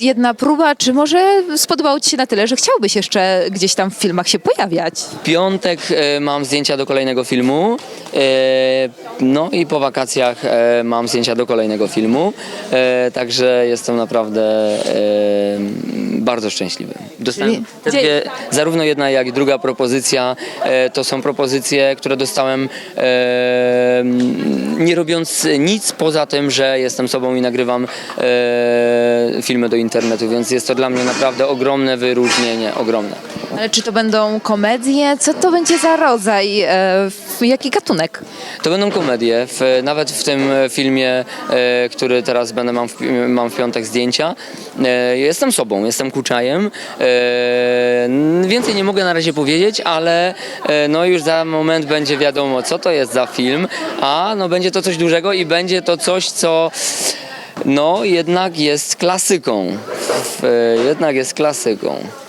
Jedna próba, czy może spodobało Ci się na tyle, że chciałbyś jeszcze gdzieś tam w filmach się pojawiać? W piątek e, mam zdjęcia do kolejnego filmu. E, no i po wakacjach e, mam zdjęcia do kolejnego filmu. E, także jestem naprawdę e, bardzo szczęśliwy. Dostałem dwie, zarówno jedna, jak i druga propozycja. To są propozycje, które dostałem nie robiąc nic poza tym, że jestem sobą i nagrywam filmy do internetu, więc jest to dla mnie naprawdę ogromne wyróżnienie, ogromne. Ale czy to będą komedie? Co to będzie za rodzaj? E, jaki gatunek? To będą komedie. W, nawet w tym filmie, e, który teraz będę mam w, mam w piątek zdjęcia, e, jestem sobą, jestem kuczajem. E, więcej nie mogę na razie powiedzieć, ale e, no już za moment będzie wiadomo, co to jest za film, a no będzie to coś dużego i będzie to coś, co no jednak jest klasyką. Jednak jest klasyką.